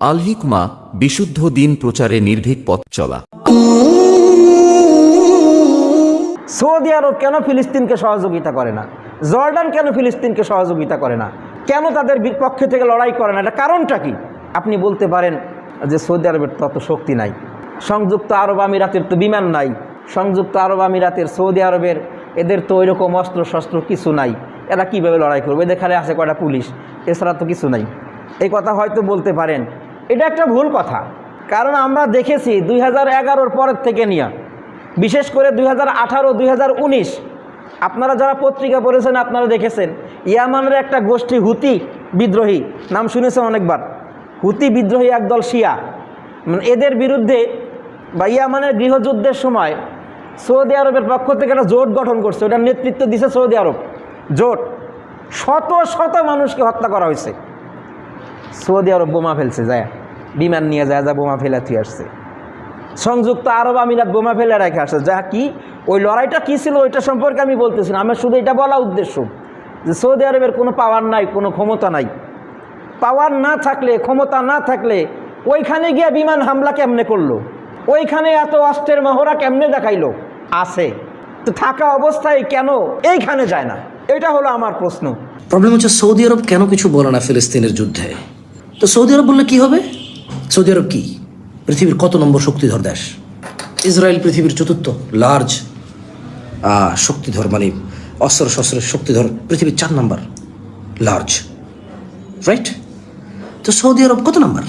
আল হিকমা বিশুদ্ধ দিন প্রচারে নির্ভীক পথ চলা। সৌদি আরব কেন ফিলিস্তিনকে সহযোগিতা করে না? জর্ডান কেন ফিলিস্তিনকে সহযোগিতা করে না? কেন তাদের বি- পক্ষে থেকে লড়াই করে না? এটা কারণটা কি? আপনি বলতে পারেন যে সৌদি আরবের তত শক্তি নাই। সংযুক্ত আরব আমিরাতের তো বিমান নাই। সংযুক্ত আরব আমিরাতের, সৌদি আরবের এদের তো ওইরকম অস্ত্র শস্ত্র কিছু নাই। এরা কীভাবে লড়াই করবে? এদের খালি আছে কয়টা পুলিশ, এছাড়া তো কিছু নাই। এই কথা হয়তো বলতে পারেন এটা একটা ভুল কথা। কারণ আমরা দেখেছি দুই হাজার এগারোর পরের থেকে নিয়ে, বিশেষ করে দুই হাজার আঠারো, দুই হাজার উনিশ। আপনারা যারা পত্রিকা পড়েছেন, আপনারা দেখেছেন, ইয়ামানের একটা গোষ্ঠী হুতি বিদ্রোহী, নাম শুনেছেন অনেকবার? হুতি বিদ্রোহী একদল শিয়া। মানে এদের বিরুদ্ধে বা ইয়ামানের গৃহযুদ্ধের সময় সৌদি আরবের পক্ষ থেকে একটা জোট গঠন করছে। ওটার নেতৃত্ব দিছে সৌদি আরব। জোট। শত শত মানুষকে হত্যা করা হয়েছে। সৌদি আরব বোমা ফেলছে, যায়। বিমান নিয়ে যায় যা বোমা ফেলে থুয়ে আসছে। সংযুক্ত আরব আমিরাত বোমা ফেলে রেখে আসছে। যা কি, ওই লড়াইটা কী ছিল ওইটা সম্পর্কে আমি বলতেছি না। আমার শুধু এটা বলা উদ্দেশ্য যে সৌদি আরবের কোনো পাওয়ার নাই, কোনো ক্ষমতা নাই। পাওয়ার না থাকলে, ক্ষমতা না থাকলে ওইখানে গিয়ে বিমান হামলা কেমনে করল? ওইখানে এত অস্ত্রের মহড়া কেমনে দেখাইলো? আছে। তো থাকা অবস্থায় কেন এইখানে যায় না? এটা হলো আমার প্রশ্ন। প্রবলেম হচ্ছে সৌদি আরব কেন কিছু বলে না ফিলিস্তিনের যুদ্ধে? তো সৌদি আরব বললে কি হবে? সৌদি আরব কি? পৃথিবীর কত নম্বর শক্তিধর দেশ? ইসরায়েল পৃথিবীর চতুর্থ লার্জ শক্তিধর মানে অস্ত্র শস্ত্রের শক্তিধর পৃথিবীর চার নাম্বার লার্জ রাইট তো সৌদি আরব কত নাম্বার?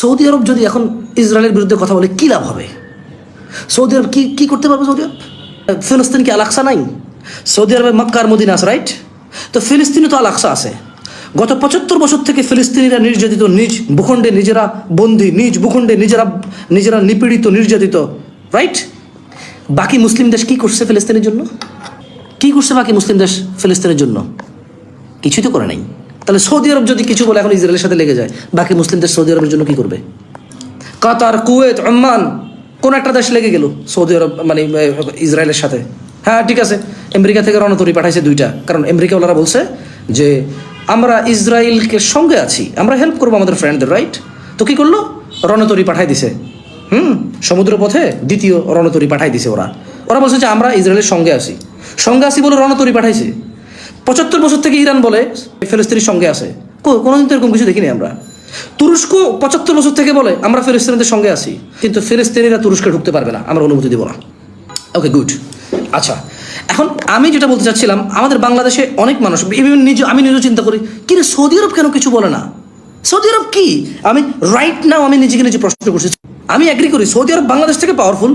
সৌদি আরব যদি এখন ইসরায়েলের বিরুদ্ধে কথা বলে, কী লাভ হবে? সৌদি আরব কি কি করতে পারবে সৌদি আরব? ফিলিস্তিন কি আলাক্সা নাই? সৌদি আরবে মক্কার মদিনা আছে রাইট তো ফিলিস্তিনে তো আলাক্সা আছে। গত পঁচাত্তর বছর থেকে ফিলিস্তিনিরা নির্যাতিত নিজ ভূখণ্ডে নিজেরা বন্দী, নিজ ভূখণ্ডে নিজেরা নিজেরা নিপীড়িত, নির্যাতিত রাইট বাকি মুসলিম দেশ কি করছে ফিলিস্তিনের জন্য? কি করছে বাকি মুসলিম দেশ ফিলিস্তিনের জন্য? কিছুই তো করে নাই। তাহলে সৌদি আরব যদি কিছু বলে, এখন ইসরায়েলের সাথে লেগে যায়। বাকি মুসলিম দেশ সৌদি আরবের জন্য কি করবে? কাতার, কুয়েত, ওমান, কোন একটা দেশ লেগে গেল সৌদি আরব মানে ইসরায়েলের সাথে। হ্যাঁ ঠিক আছে। আমেরিকা থেকে রণতরী পাঠাইছে দুইটা। কারণ আমেরিকা ওনারা বলছে যে আমরা ইসরায়েলকে সঙ্গে আছি, আমরা হেল্প করব আমাদের ফ্রেন্ডদের রাইট তো কী করল? রণতরী পাঠাই দিছে। হুম? সমুদ্র পথে দ্বিতীয় রণতরী পাঠাই দিছে ওরা। ওরা বলছে যে আমরা ইসরায়েলের সঙ্গে আছি। সঙ্গে আছি বলে রণতরী পাঠাইছে। পঁচাত্তর বছর থেকে ইরান বলে ফিলিস্তিনির সঙ্গে আছে। কোনোদিন তো এরকম কিছু দেখিনি আমরা। তুরস্ক পঁচাত্তর বছর থেকে বলে, আমরা ফিলিস্তিনিদের সঙ্গে আছি। কিন্তু ফিলিস্তিনিরা তুরস্কে ঢুকতে পারবে না। আমরা অনুমতি দিব না। ওকে গুড আচ্ছা এখন আমি যেটা বলতে চাচ্ছিলাম, আমাদের বাংলাদেশে অনেক মানুষ নিজে আমি নিজেও চিন্তা করি কিন্তু সৌদি আরব কেন কিছু বলে না? সৌদি আরব কি? আমি রাইট নাও আমি নিজেকে নিজে প্রশ্ন করছি। আমি অ্যাগ্রি করি, সৌদি আরব বাংলাদেশ থেকে powerful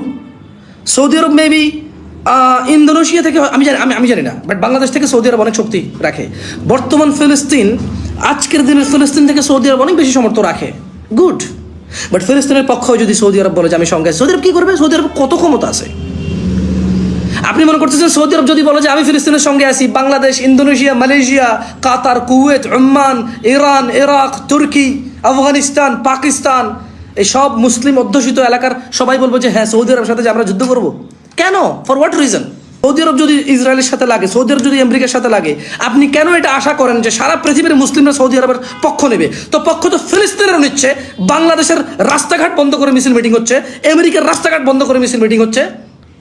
Saudi Arab maybe Indonesia থেকে, আমি জানি আমি আমি জানি না বাট বাংলাদেশ থেকে সৌদি আরব অনেক শক্তি রাখে। বর্তমান ফিলিস্তিন, আজকের দিনের ফিলিস্তিন থেকে সৌদি আরব অনেক বেশি সমর্থ রাখে। গুড বাট ফিলিস্তিনের পক্ষ যদি সৌদি আরব বলে যে আমি সঙ্গে সৌদি আরব কী করবে? সৌদি আরব কত ক্ষমতা আছে? আপনি মনে করতেছেন সৌদি আরব যদি বলে যে আমি ফিলিস্তিনের সঙ্গে আছি, Bangladesh, Indonesia, Malaysia, Qatar, Kuwait, Oman, Iran, Iraq, Turkey, Afghanistan, Pakistan, এই সব মুসলিম অধ্যুষিত এলাকার সবাই বলব যে হ্যাঁ সৌদি আরবের সাথে যে আমরা যুদ্ধ করব। কেন? For what reason Saudi Arab যদি ইসরায়েলের সাথে লাগে, সৌদি আরব যদি আমেরিকার সাথে লাগে, আপনি কেন এটা আশা করেন যে সারা পৃথিবীর মুসলিমরা সৌদি আরবের পক্ষ নেবে? তো পক্ষ তো ফিলিস্তিনেরও নিচ্ছে, বাংলাদেশের রাস্তাঘাট বন্ধ করে মিছিল মিটিং হচ্ছে, আমেরিকার রাস্তাঘাট বন্ধ করে মিছিল মিটিং হচ্ছে।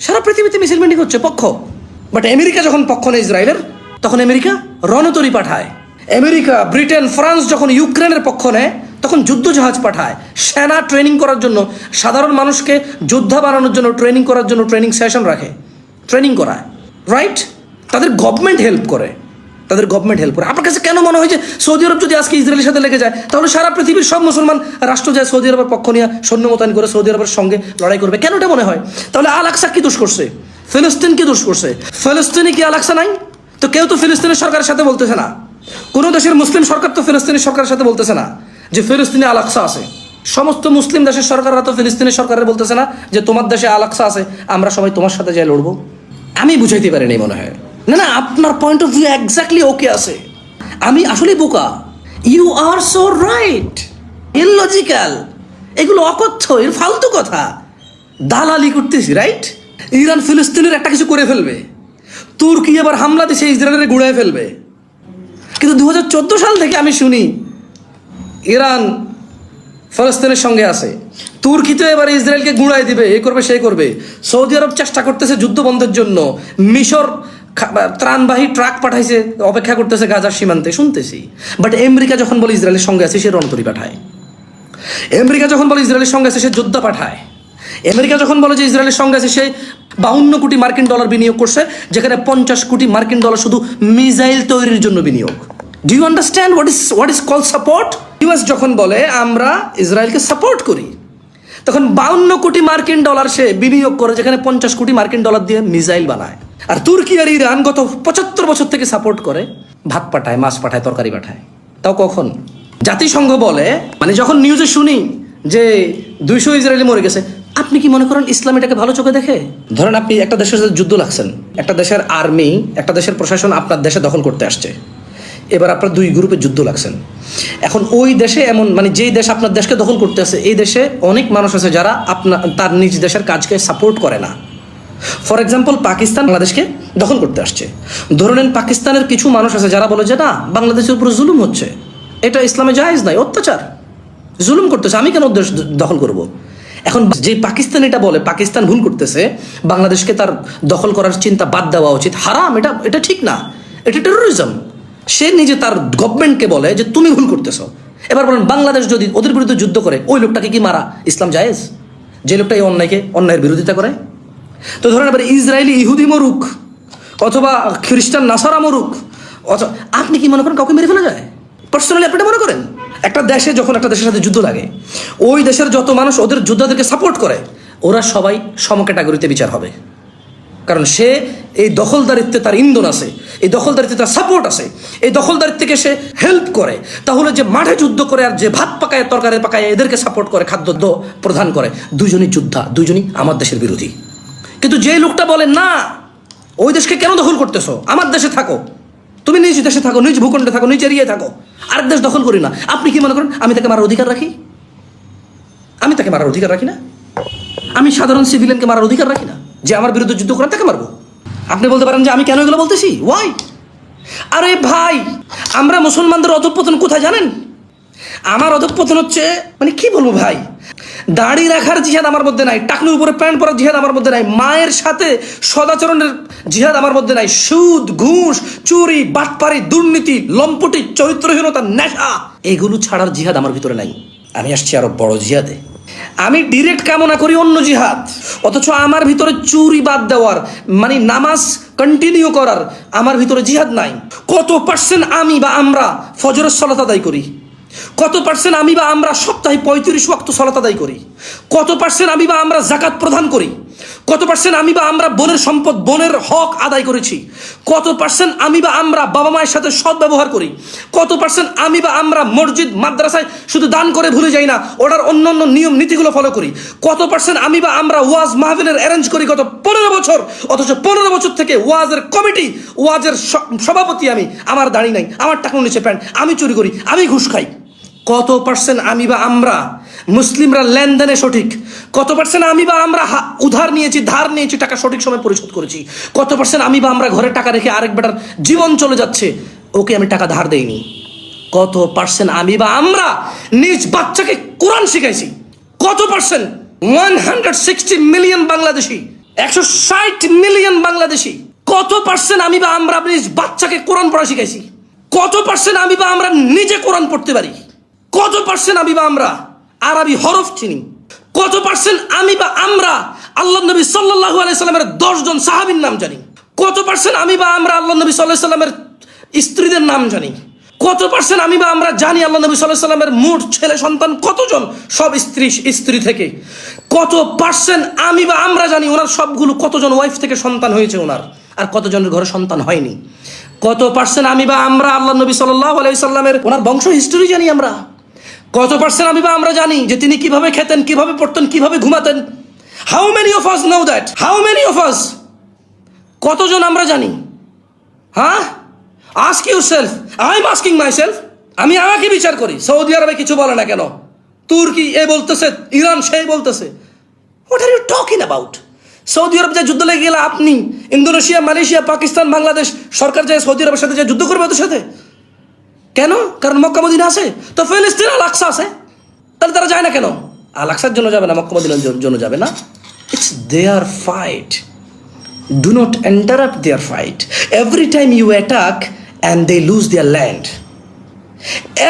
সারা পৃথিবীতে মিছিল মিটিং হচ্ছে পক্ষ। বাট আমেরিকা যখন পক্ষ নেয় ইসরায়েলের, তখন আমেরিকা রণতরি পাঠায়। আমেরিকা, ব্রিটেন, ফ্রান্স যখন ইউক্রেনের পক্ষ নেয়, তখন যুদ্ধ জাহাজ পাঠায়। সেনা ট্রেনিং করার জন্য, সাধারণ মানুষকে যোদ্ধা বানানোর জন্য ট্রেনিং করার জন্য ট্রেনিং সেশন রাখে। ট্রেনিং করায়। রাইট? তাদের গভর্নমেন্ট হেল্প করে। তাদের গভর্নমেন্ট হেল্প করে। আপনার কাছে কেন মনে হয় যে সৌদি আরব যদি আজকে ইসরায়েলের সাথে লেগে যায়, তাহলে সারা পৃথিবীর সব মুসলমান রাষ্ট্র যায় সৌদি আরবের পক্ষ নিয়ে সৈন্য মোতায়েন করে সৌদি আরবের সঙ্গে লড়াই করবে। কেন এটা মনে হয়? তাহলে আল আকসা কি দোষ করছে? ফিলিস্তিন কি দোষ করছে? ফিলিস্তিনি কি আল আকসা নাই? তো কেউ তো ফিলিস্তিনের সরকারের সাথে বলতেছে না। কোনো দেশের মুসলিম সরকার তো ফিলিস্তিনি সরকারের সাথে বলতেছে না যে ফিলিস্তিনে আল আকসা আছে। সমস্ত মুসলিম দেশের সরকাররা তো ফিলিস্তিনের সরকারের বলতেছে না যে তোমার দেশে আল আকসা আছে, আমরা সবাই তোমার সাথে যাই লড়বো। আমি বুঝাইতে পারিনি মনে হয়। না না, আপনার point of view exactly okay আছে। আমি আসলে বোকা। You are so right illogical এগুলো অকথ্য, এর ফালতু কথা। দালালি করতেছি রাইট ইরান ফিলিস্তিনের একটা কিছু করে ফেলবে। তুর্কি এবার হামলা দিছে, ইসরায়েলের গুড়ায় ফেলবে। কিন্তু দু হাজার চোদ্দ সাল থেকে আমি শুনি, ইরান ফলস্তিনের সঙ্গে আছে। তুর্কিতে এবার ইসরায়েলকে গুঁড়াই দিবে, এ করবে, সে করবে। সৌদি আরব চেষ্টা করতেছে যুদ্ধ বন্ধের জন্য। মিশর ত্রাণবাহী ট্রাক পাঠাইছে, অপেক্ষা করতেছে গাজার সীমান্তে, শুনতেছি। বাট আমেরিকা যখন বলে ইসরায়েলের সঙ্গে আছে, সে রণতরী পাঠায়। আমেরিকা যখন বলে ইসরায়েলের সঙ্গে আছে, সে যোদ্ধা পাঠায়। আমেরিকা যখন বলে যে ইসরায়েলের সঙ্গে আছে, সে বাউন্ন কোটি মার্কিন ডলার বিনিয়োগ করছে, যেখানে পঞ্চাশ কোটি মার্কিন ডলার শুধু মিসাইল তৈরির জন্য বিনিয়োগ। Do you understand what is what is call support US যখন বলে, আমরা ইসরায়েলকে সাপোর্ট করি। তখন বাউন্ন কোটি মার্কিন ডলার সে বিনিয়োগ করে, যেখানে পঞ্চাশ কোটি মার্কিন ডলার দিয়ে মিসাইল বানায়। আর তুর্কি আর ইরান গত পঁচাত্তর বছর থেকে সাপোর্ট করে। ভাত পাঠায়, মাছ পাঠায়, তরকারি পাঠায়। তাও কখন? জাতিসংঘ বলে মানে যখন নিউজে শুনি যে দুইশো ইসরায়েলি মরে গেছে, আপনি কি মনে করেন ইসলাম এটাকে ভালো চোখে দেখে? ধরেন আপনি একটা দেশের সাথে যুদ্ধ লাগছেন, একটা দেশের আর্মি একটা দেশের প্রশাসন আপনার দেশে দখল করতে আসছে। এবার আপনার দুই গ্রুপে যুদ্ধ লাগছেন। এখন ওই দেশে এমন মানে যেই দেশ আপনার দেশকে দখল করতে আছে এই দেশে অনেক মানুষ আছে যারা আপনার তার নিজ দেশের কাজকে সাপোর্ট করে না। ফর এক্সাম্পল পাকিস্তান বাংলাদেশকে দখল করতে আসছে। ধরে নেন পাকিস্তানের কিছু মানুষ আছে যারা বলে যে, না, বাংলাদেশের উপর জুলুম হচ্ছে। এটা ইসলামে জায়েজ নাই অত্যাচার। জুলুম করতেছে, আমি কেন দেশ দখল করব। এখন যে পাকিস্তান এটা বলে, পাকিস্তান ভুল করতেছে, বাংলাদেশকে তার দখল করার চিন্তা বাদ দেওয়া উচিত, হারাম, এটা এটা ঠিক না। এটা টেরোরিজম সে নিজে তার গভর্নমেন্টকে বলে যে, তুমি ভুল করতেছো। এবার বলেন, বাংলাদেশ যদি ওদের বিরুদ্ধে যুদ্ধ করে, ওই লোকটাকে কি মারা ইসলাম জায়েজ? যে লোকটা এই অন্যায়কে, অন্যায়ের বিরোধিতা করে। তো ধরেন এবার ইসরায়েলি ইহুদি মরুক, অথবা খ্রিস্টান নাসারা মরুক অথবা আপনি কি মনে করেন কাউকে মেরে ফেলা যায়? পার্সোনালি আপনি মনে করেন? একটা দেশে যখন একটা দেশের সাথে যুদ্ধ লাগে, ওই দেশের যত মানুষ ওদের যোদ্ধাদেরকে সাপোর্ট করে, ওরা সবাই সম ক্যাটাগরিতে বিচার হবে। কারণ সে এই দখলদারিত্বে তার ইন্ধন আছে, এই দখলদারিত্বে তার সাপোর্ট আছে, এই দখলদারিত্বকে সে হেল্প করে। তাহলে যে মাঠে যুদ্ধ করে আর যে ভাত পাকায় তরকারি পাকায় এদেরকে সাপোর্ট করে খাদ্য প্রদান করে, দুজনই যোদ্ধা, দুজনই আমার দেশের বিরোধী। কিন্তু যে লোকটা বলে, না, ওই দেশকে কেন দখল করতেছো? আমার দেশে থাকো। তুমি নিজ দেশে থাকো, নিজ ভূখণ্ডে থাকো, নিজ এরিয়ায় থাকো। আরেক দেশ দখল করি না। আপনি কি মনে করেন, আমি তাকে মারার অধিকার রাখি? আমি তাকে মারার অধিকার রাখি না। আমি সাধারণ সিভিলিয়ানকে মারার অধিকার রাখি না। যে আমার বিরুদ্ধে যুদ্ধ করেন তাকে মারবো। আপনি বলতে পারেন যে আমি কেন এগুলো বলতেছি? ওয়াই আরে ভাই, আমরা মুসলমানদের অধঃপতন কোথায় জানেন? আমার অধঃপতন হচ্ছে মানে কি বলব ভাই? দাড়ি রাখার জিহাদ আমার মধ্যে নাই টাকনুর উপরে প্যান্ট পরার জিহাদ আমার মধ্যে নাই, মায়ের সাথে সদাচরণের জিহাদ আমার মধ্যে নাই, সুদ, ঘুষ, চুরি, বাটপারি, দুর্নীতি, লম্পটি, চরিত্রহীনতা, নেশা, এগুলো ছাড়ার জিহাদ আমার ভিতরে নাই। আমি আসছি আরও বড় জিহাদে। আমি ডিরেক্ট কামনা করি অন্য জিহাদ, অথচ আমার ভিতরে চুরি বাদ দেওয়ার মানে নামাজ কন্টিনিউ করার আমার ভিতরে জিহাদ নাই। কত পার্সেন্ট আমি বা আমরা ফজরের সলাত আদায় করি? কত পার্সেন্ট আমি বা আমরা সপ্তাহে পঁয়ত্রিশ ওয়াক্ত সলাত আদায় করি? কত পার্সেন্ট আমি বা আমরা জাকাত প্রদান করি? কত পার্সেন্ট আমি বা আমরা বোনের সম্পদ, বোনের হক আদায় করেছি? কত পার্সেন্ট আমি বা আমরা বাবা মায়ের সাথে সৎ ব্যবহার করি? কত পার্সেন্ট আমি বা আমরা মসজিদ, মাদ্রাসায় শুধু দান করে ভুলে যাই না, ওটার অন্য অন্য নিয়ম, নীতিগুলো ফলো করি? কত পার্সেন্ট আমি বা আমরা ওয়াজ মাহফিলের অ্যারেঞ্জ করি গত পনেরো বছর? অথচ পনেরো বছর থেকে ওয়াজের কমিটি, ওয়াজের সভাপতি আমি। আমার দাঁড়িয়ে নাই, আমার টাকা নিচে প্যান্ট, আমি চুরি করি, আমি ঘুষ খাই। কত পার্সেন্ট আমি বা আমরা? মুসলিমরা লেনদেনে সঠিক। কত পার্সেন্ট আমি বা আমরা উধার নিয়েছি, ধার নিয়েছি, টাকা সঠিক সময় পরিশোধ করেছি? কত পার্সেন্ট আমি বা আমরা ঘরে টাকা রেখে আরেক বেটার জীবন চলে যাচ্ছে? ওকে আমি টাকা ধার দেইনি। কত পার্সেন্ট আমি বা আমরা নিজ বাচ্চাকে কোরআন শিখাইছি? কত percent? One hundred sixty million Bangladeshi. একশো ষাট মিলিয়ন বাংলাদেশি। কত পার্সেন্ট আমি বা আমরা নিজ বাচ্চাকে কোরআন পড়া শিখাইছি? কত পার্সেন্ট আমি বা আমরা নিজে কোরআন পড়তে পারি? কত পার্সেন্ট আমি বা আমরা আরবি হরফ চিনি? কত পার্সেন্ট আমি বা আমরা আল্লাহ নবী সাল্লাহ আলাইসাল্লামের দশজন সাহাবীর নাম জানি? কত পার্সেন্ট আমি বা আমরা আল্লাহ নবী সাল্লাহ সাল্লামের স্ত্রীদের নাম জানি? কত পার্সেন্ট আমি বা আমরা জানি আল্লাহ নবী সাল্লাহ সাল্লামের মোট ছেলে সন্তান কতজন? সব স্ত্রী স্ত্রী থেকে। কত পার্সেন্ট আমি বা আমরা জানি ওনার সবগুলো কতজন ওয়াইফ থেকে সন্তান হয়েছে ওনার? আর কতজনের ঘরে সন্তান হয়নি? কত পার্সেন্ট আমি বা আমরা আল্লাহ নবী সাল্লাহ আলাইসাল্লামের ওনার বংশ হিস্টোরি জানি আমরা? কত পার্সেন্ট আমি বা আমরা জানি যে তিনি কীভাবে খেতেন, কীভাবে পড়তেন, কীভাবে ঘুমাতেন? How many of us know that how many of us কতজন আমরা জানি? হ্যাঁ ask yourself I am asking myself আমি আমাকে বিচার করি। সৌদি আরবে কিছু বলে না কেন? তুর্কি এ বলতেছে, ইরান সেই বলতেছে। What are you talking about Saudi Arab যে যুদ্ধ লেগে গেলে, আপনি ইন্দোনেশিয়া, মালয়েশিয়া, পাকিস্তান, বাংলাদেশ সরকার যায় সৌদি আরবের সাথে যে যুদ্ধ করবে ওদের সাথে? কেন? কারণ মক্কা মদিনা আছে। তো ফিলিস্তিন আলাক্সা আছে। তাহলে তারা যায় না কেন? আলাক্সার জন্য যাবে না, মক্কা মদিনার জন্য যাবে না। It's their fight do not interrupt their fight every time you attack and they lose their land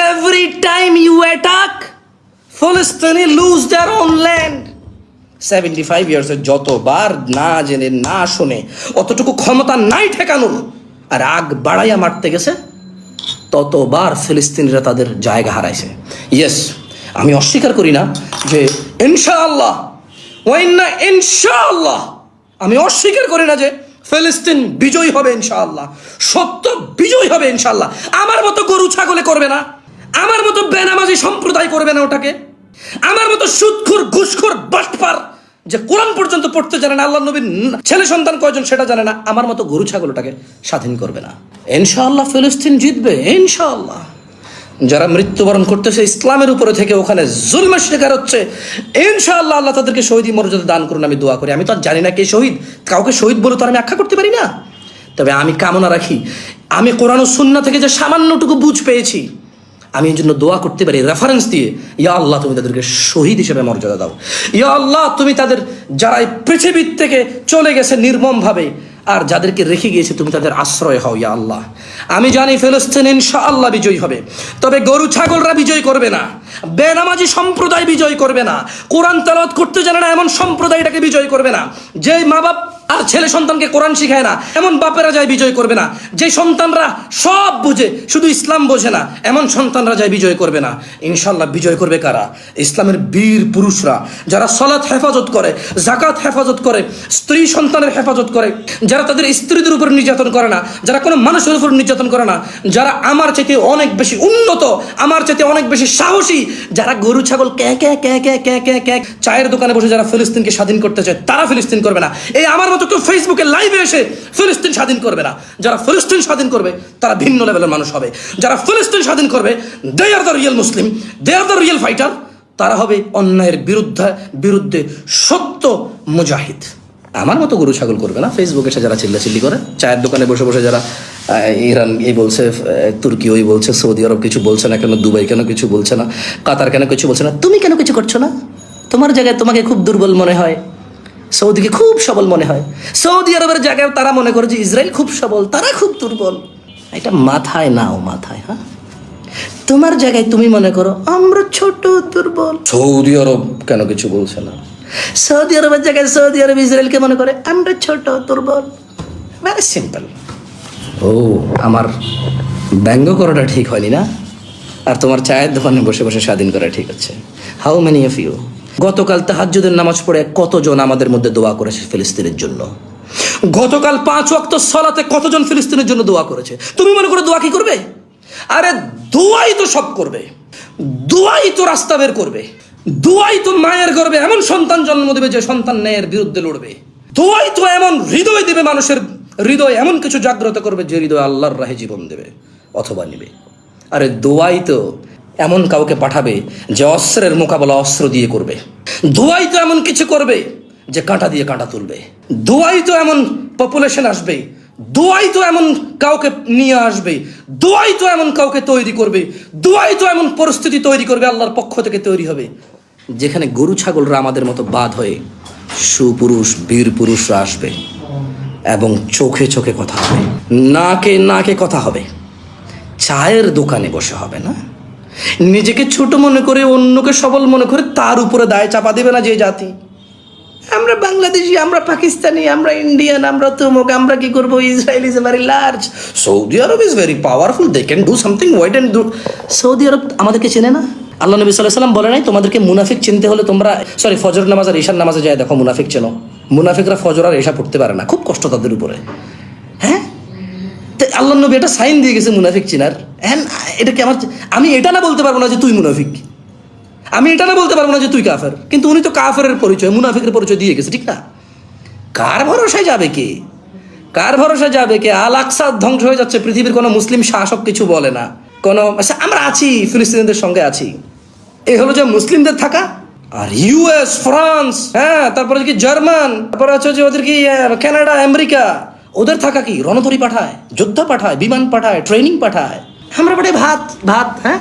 every time you attack Palestinians lose their own land seventy five ইয়ার্সের যতবার না জেনে, না শুনে, অতটুকু ক্ষমতা নাই ঠেকানোর, আর আগ বাড়াইয়া মারতে গেছে ততবার ফিলিস্তিনিরা তাদের জায়গা হারাইছে। ইয়েস আমি অস্বীকার করি না যে ইনশাআল্লাহ ওয়াইন্না ইনশাআল্লাহ, আমি অস্বীকার করি না যে ফিলিস্তিন বিজয়ী হবে ইনশাআল্লাহ, সত্য বিজয়ী হবে ইনশাআল্লাহ। আমার মতো গরু ছাগলে করবে না, আমার মতো বেনামাজি সম্প্রদায় করবে না ওটাকে, আমার মতো সুদখুর ঘুষখোর বাটপার যে কোরআন পর্যন্ত পড়তে জানে না আল্লাহ নবীর ছেলে সন্তান কয়জন সেটা জানে না, আমার মতো গরু ছাগলটাকে স্বাধীন করবে না। ইনশাআল্লাহ ফিলিস্তিন জিতবে, ইনশাআল্লাহ। যারা মৃত্যুবরণ করতেছে, ইসলামের উপরে থেকে ওখানে জুলমের শিকার হচ্ছে, ইনশাআল্লাহ আল্লাহ তাদেরকে শহীদ মর্যাদা দান করুন, আমি দোয়া করি। আমি তো জানি না কে শহীদ, কাউকে শহীদ বলে তো আমি আখ্যা করতে পারি না। তবে আমি কামনা রাখি, আমি কোরআন সুন্না থেকে যে সামান্যটুকু বুঝ পেয়েছি আমি এই জন্য দোয়া করতে পারি রেফারেন্স দিয়ে, ইয়া আল্লাহ, তুমি তাদেরকে শহীদ হিসেবে মর্যাদা দাও। ইয়া আল্লাহ, তুমি তাদের যারা পৃথিবীর থেকে চলে গেছে নির্মমভাবে, আর যাদেরকে রেখে গিয়েছে তুমি তাদের আশ্রয় হও, ইয়া আল্লাহ। আমি জানি ফেলস্তিন ইনশা আল্লাহ বিজয়ী হবে, তবে গরু ছাগলরা বিজয় করবে না, বেনামাজি সম্প্রদায় বিজয় করবে না, কোরআন তেলাওয়াত করতে জানে না, এমন সম্প্রদায়টাকে বিজয় করবে না যে মা বাপ আর ছেলে সন্তানকে কোরআন শিখায় না। এমন বাপেরা যায় বিজয় করবে না। যে সন্তানরা সব বুঝে, শুধু ইসলাম বোঝে না, এমন সন্তানরা যায় বিজয় করবে না। ইনশাল্লাহ বিজয় করবে কারা? ইসলামের বীর পুরুষরা, যারা সলাৎ হেফাজত করে জাকাত হেফাজত করে, স্ত্রী সন্তানের হেফাজত করে, যারা তাদের স্ত্রীদের উপর নির্যাতন করে না, যারা কোনো মানুষের উপর নির্যাতন করে না, যারা আমার চাইতে অনেক বেশি উন্নত, আমার চাইতে অনেক বেশি সাহসী, যারা গরু, ছাগল ক্যা ক্যা ক্যা ক্যা ক্যা ক্যা ক্যা চায়ের দোকানে বসে যারা ফিলিস্তিনকে স্বাধীন করতে চায়, তারা ফিলিস্তিন করবে না। এই আমার মতো কেউ ফেসবুকে লাইভে এসে ফিলিস্তিন স্বাধীন করবে না। যারা ফিলিস্তিন স্বাধীন করবে, তারা ভিন্ন লেভেলের মানুষ হবে। যারা ফিলিস্তিন স্বাধীন করবে they are the real Muslim they are the real fighter তারা হবে অন্যায়ের বিরুদ্ধে বিরুদ্ধে সত্য মুজাহিদ। আমার মতো গরু ছাগল করবে না। ফেসবুকে এসে যারা চিল্লাচিল্লি করে, চায়ের দোকানে বসে বসে যারা ইরান এই বলছে তুর্কি ওই বলছে, সৌদি আরব কিছু বলছে না কেন, দুবাই কেন কিছু বলছে না, কাতার কেন কিছু বলছে না, তুমি কেন কিছু করছ না? তোমার জায়গায় তোমাকে খুব দুর্বল মনে হয়। সৌদিকে খুব সবল মনে হয়। সৌদি আরবের জায়গায় তারা মনে করে যে ইসরায়েল খুব সবল তারা খুব দুর্বল। এটা মাথায় নাও মাথায় হ্যাঁ? তোমার জায়গায় তুমি মনে করো আমরা ছোট দুর্বল। সৌদি আরব কেন কিছু বলছে না? সৌদি আরবের জায়গায় সৌদি আরব ইসরায়েলকে মনে করে আমরা ছোট দুর্বল। ভেরি সিম্পল ও আমার ব্যঙ্গ করাটা ঠিক হয়নি না? আর তোমার চায়ের দোকানে বসে বসে স্বাধীন করা ঠিক আছে। হাউ মেনি অফ ইউ গতকাল তাহাজ্জুদের নামাজ পড়ে কতজন আমাদের মধ্যে দোয়া করেছে ফিলিস্তিনের জন্য? গতকাল পাঁচ ওয়াক্ত সলাতে কতজন ফিলিস্তিনের জন্য দোয়া করেছে? তুমি মনে করে দোয়া কি করবে? আরে দোয়াই তো সব করবে। দোয়াই তো রাস্তা বের করবে। দোয়াই তো মায়ের গর্বে এমন সন্তান জন্ম দেবে যে সন্তান ন্যায়ের বিরুদ্ধে লড়বে। দোয়াই তো এমন হৃদয় দেবে মানুষের হৃদয়, এমন কিছু জাগ্রত করবে যে হৃদয় আল্লাহর রাহে জীবন দেবে অথবা নেবে। আরে দোয়াই তো এমন কাউকে পাঠাবে যে অস্ত্রের মোকাবেলা অস্ত্র দিয়ে করবে। দোয়াই তো এমন কিছু করবে যে কাঁটা দিয়ে কাঁটা তুলবে। দোয়াই তো এমন পপুলেশন আসবে। দোয়াই তো এমন কাউকে নিয়ে আসবে। দোয়াই তো এমন কাউকে তৈরি করবে। দোয়াই তো এমন পরিস্থিতি তৈরি করবে, আল্লাহর পক্ষ থেকে তৈরি হবে। যেখানে গরু ছাগলরা আমাদের মতো বাদ হয়ে সুপুরুষ, বীর পুরুষরা আসবে এবং চোখে চোখে কথা হবে, নাকে নাকে কথা হবে। চায়ের দোকানে বসে হবে না? নিজেকে ছোট মনে করে অন্যকে সবল মনে করে তার উপরে দায় চাপা দেবে না যে জাতি। আমরা বাংলাদেশি, আমরা পাকিস্তানি, আমরা ইন্ডিয়ান, আমরা তুমুক, আমরা কি করব? Israel is very large Saudi Arab is very powerful they can do something wide and do Saudi Arab আমাদেরকে চেনে না? আল্লাহ নবী সাল্লাহ সাল্লাম বলে নাই, তোমাদেরকে মুনাফিক চিনতে হলে তোমরা সরি ফজর নামাজ আর ঈশান নামাজে যায়, দেখো মুনাফিক চেনো। মুনাফিকরা ফজর আর এশা পড়তে পারে না। খুব কষ্ট তাদের উপরে। হ্যাঁ? আল্লাহ নবী এটা সাইন দিয়ে গেছে মুনাফিক চিনার। হ্যাঁ এটা কি আমার আমি এটা না বলতে পারব না যে তুই মুনাফিক। আমি এটা না বলতে পারব না যে তুই কাফের। কিন্তু উনি তো কাফের পরিচয় মুনাফিকের পরিচয় দিয়ে গেছে ঠিক না? কার ভরসায় যাবে কে? কার ভরসায় যাবে কে? আল ধ্বংস হয়ে যাচ্ছে পৃথিবীর কোনো মুসলিম শাসক কিছু বলে না। কোনো আচ্ছা, আমরা আছি ফিলিস্তিনিদের সঙ্গে আছি। এই হলো যে মুসলিমদের থাকা। আর ইউএস ফ্রান্স হ্যাঁ তারপরে কি জার্মান তারপরে হচ্ছে ওদের কি কানাডা আমেরিকা। ওদের থাকা কি? রণতরী পাঠায়, যোদ্ধা পাঠায়, বিমান পাঠায় ট্রেনিং পাঠায়। আমরা বটে ভাত ভাত হ্যাঁ?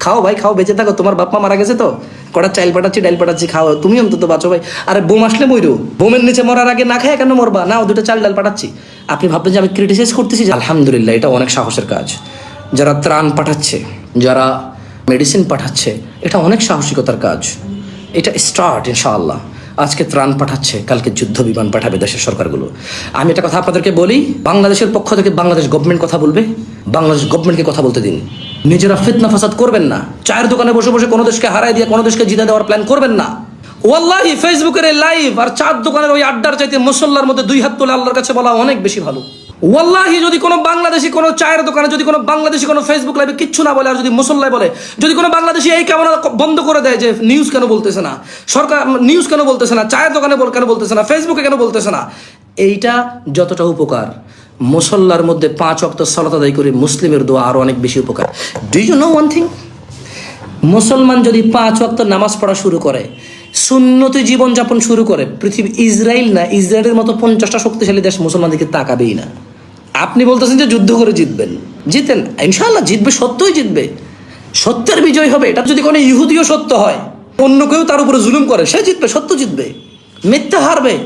খাও ভাই, খাও, বেঁচে থাকো। তোমার বাপ মা মারা গেছে তো? কটা চাইল পাঠাচ্ছি ডাইল পাঠাচ্ছি, খাও। তুমি অন্তত বাঁচো ভাই। আরে বোম আসলে মইরো। বোমের নিচে মরার আগে না খায় কেন মরবা? না, ও দুটো চাল, ডাল পাঠাচ্ছি। আপনি ভাববেন যে আমি ক্রিটিসাইজ করতেছি আলহামদুলিল্লাহ, এটা অনেক সাহসের কাজ। যারা ত্রাণ পাঠাচ্ছে, যারা মেডিসিন পাঠাচ্ছে, এটা অনেক সাহসিকতার কাজ। এটা স্টার্ট ইনশাআল্লাহ। আজকে ত্রাণ পাঠাচ্ছে, কালকে যুদ্ধ বিমান পাঠাবে দেশের সরকারগুলো। আমি একটা কথা আপনাদেরকে বলি, বাংলাদেশের পক্ষ থেকে বাংলাদেশ গভর্নমেন্ট কথা বলবে, বাংলাদেশ গভর্নমেন্টকে কথা বলতে দিন। নিজেরা ফিতনা ফাসাদ করবেন না। চায়ের দোকানে বসে বসে কোনো দেশকে হারাই দিয়ে, কোনো দেশকে জিতে দেওয়ার প্ল্যান করবেন না। ওয়াল্লাহি ফেসবুকের এই লাইভ আর চার দোকানের ওই আড্ডার চাইতে মুসল্লার মধ্যে দুই হাত তুলে আল্লাহর কাছে বলা অনেক বেশি ভালো। ওয়াল্লাহি, যদি কোনো বাংলাদেশি, কোনো চায়ের দোকানে, যদি কোনো বাংলাদেশি, কোনো ফেসবুক লাইভে কিচ্ছু না বলে, আর যদি মুসল্লায় বলে, যদি কোনো বাংলাদেশি এই কেমন বন্ধ করে দেয় যে নিউজ কেন বলতেছে না, সরকার নিউজ কেন বলতেছে না, চায়ের দোকানে বল- কেন বলতেছে না ফেসবুকে কেন বলতেছে না, এইটা যতটা উপকার। মুসল্লার মধ্যে পাঁচ অক্ত সালাত আদায় করে মুসলিমের দোয়া আরও অনেক বেশি উপকার। Do you know one thing মুসলমান যদি পাঁচ ওয়াক্ত নামাজ পড়া শুরু করে, সুন্নতি জীবনযাপন শুরু করে, পৃথিবী ইসরায়েল না ইসরায়েলের মতো পঞ্চাশটা শক্তিশালী দেশ মুসলমানদেরকে তাকাবেই না। আপনি বলতেছেন যে যুদ্ধ করে জিতবেন। জিতেন ইনশাল্লাহ জিতবে, সত্যই জিতবে। সত্যের বিজয় হবে, এটা যদি কোনো ইহুদিও সত্য হয়, অন্য কেউ তার উপরে জুলুম করে, সে জিতবে, সত্য জিতবে। মিথ্যা হারবে।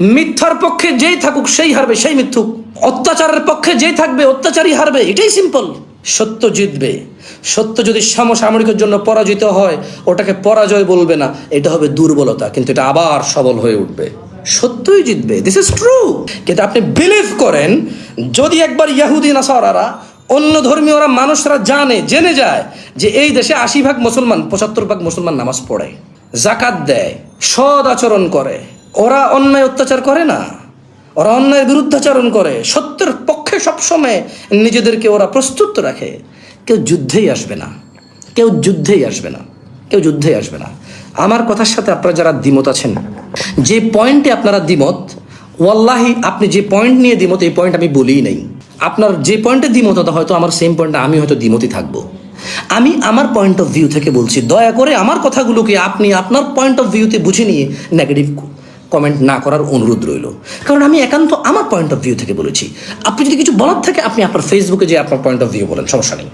মিথ্যার পক্ষে যেই থাকুক, সেই হারবে, সেই মিথ্যুক। অত্যাচারের পক্ষে যেই থাকবে অত্যাচারই হারবে, এটাই সিম্পল সত্য জিতবে। সত্য যদি সমসাময়িকের জন্য পরাজিত হয়, ওটাকে পরাজয় বলবে না, এটা হবে দুর্বলতা, কিন্তু এটা আবার সবল হয়ে উঠবে। সত্যই জিতবে। দিস ইজ ট্রু কিন্তু আপনি বিলিভ করেন, যদি একবার ইয়াহুদি, নাসারারা, অন্য ধর্মীয়রা, মানুষরা জানে, জেনে যায় যে এই দেশে আশি ভাগ মুসলমান, পঁচাত্তর ভাগ মুসলমান নামাজ পড়ে, জাকাত দেয় সদ আচরণ করে, ওরা অন্যায় অত্যাচার করে না? ওরা অন্যায়ের বিরুদ্ধাচরণ করে, সত্যের পক্ষে সবসময় নিজেদেরকে ওরা প্রস্তুত রাখে। কেউ যুদ্ধেই আসবে না। কেউ যুদ্ধেই আসবে না। কেউ যুদ্ধেই আসবে না। আমার কথার সাথে আপনারা যারা দ্বিমত আছেন যে পয়েন্টে আপনারা দ্বিমত, ওয়াল্লাহি, আপনি যে পয়েন্ট নিয়ে দ্বিমত, এই পয়েন্ট আমি বলিই নাই। আপনার যে পয়েন্টে দ্বিমত হতো হয়তো আমার সেম পয়েন্টে আমি হয়তো দ্বিমতই থাকব। আমি আমার পয়েন্ট অফ ভিউ থেকে বলছি, দয়া করে আমার কথাগুলোকে আপনি আপনার পয়েন্ট অফ ভিউতে বুঝে নিয়ে নেগেটিভ কমেন্ট না করার অনুরোধ রইল। কারণ আমি একান্ত আমার পয়েন্ট অফ ভিউ থেকে বলেছি। আপনি যদি কিছু বলার থাকে, আপনি আপনার ফেসবুকে যে আপনার পয়েন্ট অফ ভিউ বলেন, সমস্যা নেই।